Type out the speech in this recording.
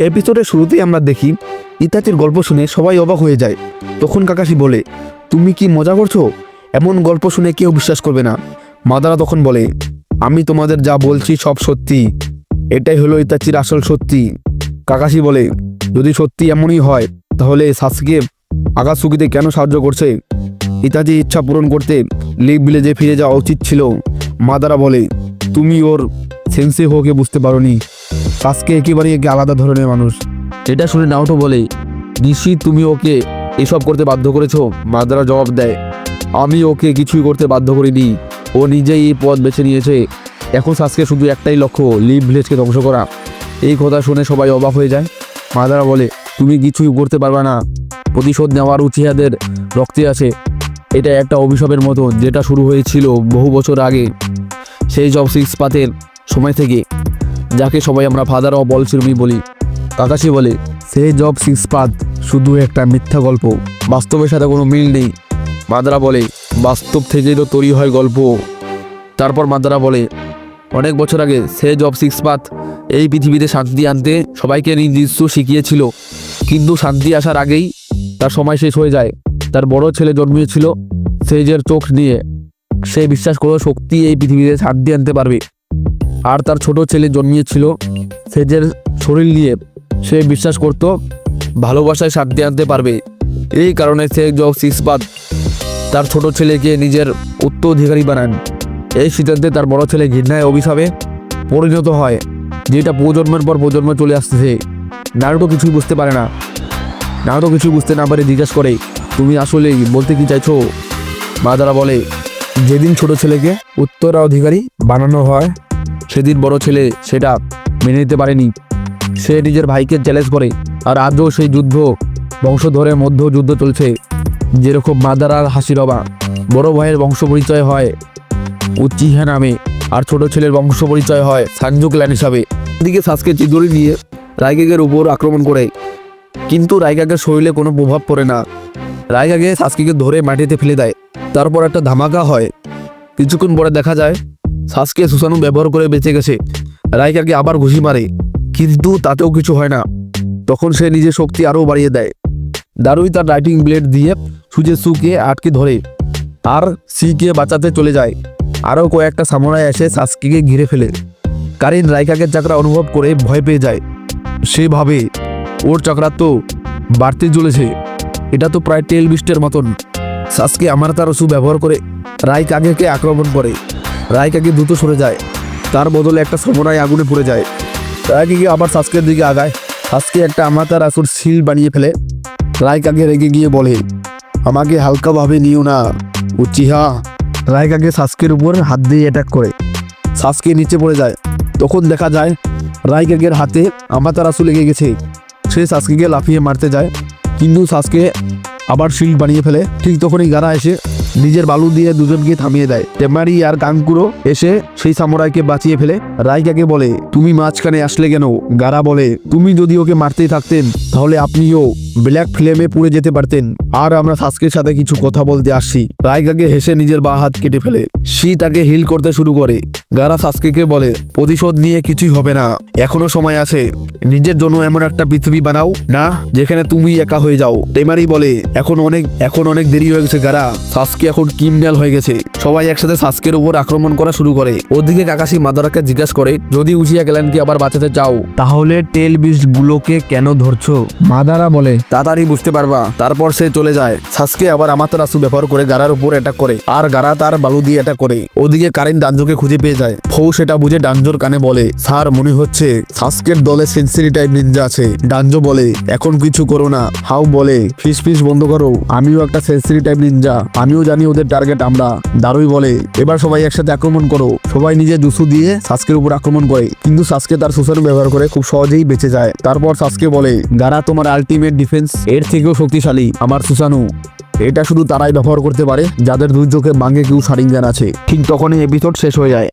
এপিসোডের শুরুতেই আমরা দেখি ইতাচির গল্প শুনে সবাই অবাক হয়ে যায়। তখন কাকাশি বলে, তুমি কি মজা করছ? এমন গল্প শুনে কেউ বিশ্বাস করবে না। মাদারা তখন বলে, আমি তোমাদের যা বলছি সব সত্যি। এটাই হলো ইতাচির আসল সত্যি। কাকাশি বলে, যদি সত্যি এমনই হয়, তাহলে সাসকে আগাসুকিতে কেন সাহায্য করছে? ইতাচি ইচ্ছা পূরণ করতে লিভ ভিলেজে ফিরে যাওয়া উচিত ছিল। মাদারা বলে, তুমি ওর সেন্সে হোকে বুঝতে পারোনি। সাসকে একেবারেই একে আলাদা ধরনের মানুষ। এটা শুনে নাওটো বলে, নিশ্চিত তুমি ওকে এসব করতে বাধ্য করেছ? মাদারা জবাব দেয়, আমি ওকে কিছুই করতে বাধ্য করিনি। ও নিজেই এই পথ বেছে নিয়েছে। এখন সাসকে শুধু একটাই লক্ষ্য লিভ ভিলেজকে ধ্বংস করা। এই কথা শুনে সবাই অবাক হয়ে যায়। মাদারা বলে, তুমি কিছুই করতে পারবে না। প্রতিশোধ নেওয়ার উচিহাদের রক্তে আছে। এটা একটা অভিশাপের মতো, যেটা শুরু হয়েছিল বহু বছর আগে। সেই জব সিক্স পাতের সময় থেকে যাকে সবাই আমরা ফাদার অফ চিরুমি বলি। কাকাশি বলে, সে জব সিক্স পাত শুধু একটা মিথ্যা গল্প, বাস্তবের সাথে কোনো মিল নেই। মাদারা বলে, বাস্তব থেকেই তো তৈরি হয় গল্প। তারপর মাদারা বলে, অনেক বছর আগে সে জব সিক্স পাত এই পৃথিবীতে শান্তি আনতে সবাইকে নির্দিষ্ট শিখিয়েছিল। কিন্তু শান্তি আসার আগেই তার সময় শেষ হয়ে যায়। তার বড় ছেলে জন্মিয়েছিল সেজের চোখ নিয়ে। সে বিশ্বাস করো শক্তি এই পৃথিবীতে শান্তি আনতে পারবে। আর তার ছোট ছেলে জন্মিয়েছিল। সেজের শরীর নিয়ে সে বিশ্বাস করত, ভালোবাসায় শান্তি আনতে পারবে। এই কারণে সে সিক্সবাদ তার ছোট ছেলেকে নিজের উত্তরাধিকারী বানান এই সিদ্ধান্তে তার বড় ছেলে ঘৃণায় অভিশাপে পরিণত হয়, যেটা প্রজন্মের পর প্রজন্ম চলে আসতেছে। নারুটো কিছুই বুঝতে পারে না। নারুটো কিছুই বুঝতে না পারে, জিজ্ঞাসা করে, তুমি আসলে বলতে কি চাইছো? মা মাদারা বলে, যেদিন ছোট ছেলেকে উত্তরাধিকারী বানানো হয় সেদিন বড় ছেলে সেটা মেনে নিতে পারেনি। সে নিজের ভাইকে চ্যালেঞ্জ করে, আর আজও সেই যুদ্ধ, বংশধরের মধ্যেও যুদ্ধ চলছে। যেরকম মাদারার হাসিরবা বড় ভাইয়ের বংশ পরিচয় হয় উচ্চিহা নামে, আর ছোট ছেলের বংশ পরিচয় হয় সানজু ক্ল্যান হিসাবে। এদিকে সাসকে চিদুরি নিয়ে রাইগেগের উপর আক্রমণ করে, কিন্তু রাইগাগের শরীরে কোনো প্রভাব পড়ে না। রাইগাগে সাসকিকে ধরে মাটিতে ফেলে দেয়, তারপর একটা ধামাকা হয়। কিছুক্ষণ পরে দেখা যায় সাসকে সুসানু ব্যবহার করে বেঁচে গেছে। রাইকাকে আবার ঘুষি মারে। কিন্তু তাতেও কিছু হয় না। তখন সে নিজের শক্তি আরও বাড়িয়ে দেয়। দারুই তার রাইটিং ব্লেড দিয়ে সুজে সুকে আটকে ধরে। আর সিকে বাঁচাতে চলে যায়। আরও কয়েকটা সামুরাই এসে সাসকিকে ঘিরে ফেলে। কারিন রাইকাকে চাকরা অনুভব করে ভয় পেয়ে যায়। সে ভাবে, ওর চাকরা তো বাড়তে চলেছে। এটা তো প্রায় টেল বিস্টের মতন। সাসকে আমার তার ওষুধ ব্যবহার করে রাইকাগেকে আক্রমণ করে। রাইকাগে দ্রুত সরে যায়। তার বদলে একটা সমরাই আগুনে পড়ে যায়। রাইকাগে আবার সাসকের দিকে আগায়। সাসকে একটা আমাতার আসুর সিল বানিয়ে ফেলে। রাইকাগে রেগে গিয়ে বলে, আমাকে হালকাভাবে নিও না উচিহা রাইকাগে সাসকের উপর হাত দিয়ে অ্যাটাক করে। সাসকে নিচে পড়ে যায়। তখন দেখা যায় রাইকাগের হাতে আমাতার আসু লেগে গেছে। সে সাসকেকে লাফিয়ে মারতে যায়। কিন্তু সাসকে আবার শিল্ড বানিয়ে ফেলে। ঠিক তখনই গারা এসে নিজের বালু দিয়ে দুজনকে থামিয়ে দেয়। টেমারি আর কাঙ্কুরো এসে সেই সামুরাইকে বাঁচিয়ে ফেলে। রাইকাকে বলে, তুমি মাঝখানে আসলে কেন? গারা বলে, তুমি যদি ওকে মারতেই থাকতেন, তাহলে আপনিও ব্ল্যাক ফ্লেমে পুড়ে যেতে পারতেন। আর আমরা সাসকের সাথে কিছু কথা বলতে আসছি। রাইকাকে হেসে নিজের বা হাত কেটে ফেলে। সি তাকে হিল করতে শুরু করে। গারা সাসকেকে বলে, প্রতিশোধ নিয়ে কিছুই হবে না। এখনও সময় আছে। নিজের জন্য এমন একটা পৃথিবী বানাও। না, যেখানে তুমি একা হয়ে যাও। টেমারি বলে, এখন অনেক এখন অনেক দেরি হয়ে গেছে গারা। সাসকে এখন কিমডাল হয়ে গেছে। সবাই একসাথে সাসকের উপর আক্রমণ করা শুরু করে। ওদিকে কাকাশি মাদারাকে জিজ্ঞাসা করে, যদি উজিয়া গেলেন কি আবার বাঁচাতে চাও, তাহলে টেল বিস্ট গুলোকে কেন ধরছো? মাদারা বলে তাড়াতাড়ি বুঝতে পারবা। তারপর সে চলে যায়। সাসকে আবার আমাতারাসু ব্যবহার করে গারার উপর অ্যাটাক করে। আর গারা তার বালু দিয়ে অ্যাটাক করে। ওদিকে কারিন ডানজোকে খুঁজে পেয়ে যায়। ফৌ সেটা বুঝে ডানজোর কানে বলে, স্যার, মনে হচ্ছে সাসকের দলে সেন্সিরি টাইপ নিনজা আছে। ডানজো বলে, এখন কিছু করো না। হাউ বলে, ফিস ফিস বন্ধ করো। আমিও একটা সেন্সিরি টাইপ নিনজা আমিও জানি ওদের টার্গেট আমরা। দারুই বলে, এবার সবাই একসাথে আক্রমণ করো। সবাই নিজে দুসু দিয়ে সাসকের উপর আক্রমণ করে। কিন্তু সাসকে তার সুসানু ব্যবহার করে খুব সহজেই বেঁচে যায়। তারপর সাসকে বলে, গারা, তোমার আলটিমেট ডিফেন্স এর থেকেও শক্তিশালী আমার সুসানু এটা শুধু তারাই ব্যবহার করতে পারে, যাদের দুর্যোগে বাঙ্গে কেউ সারিঙ্গান আছে ঠিক তখনই এপিসোড শেষ হয়ে যায়।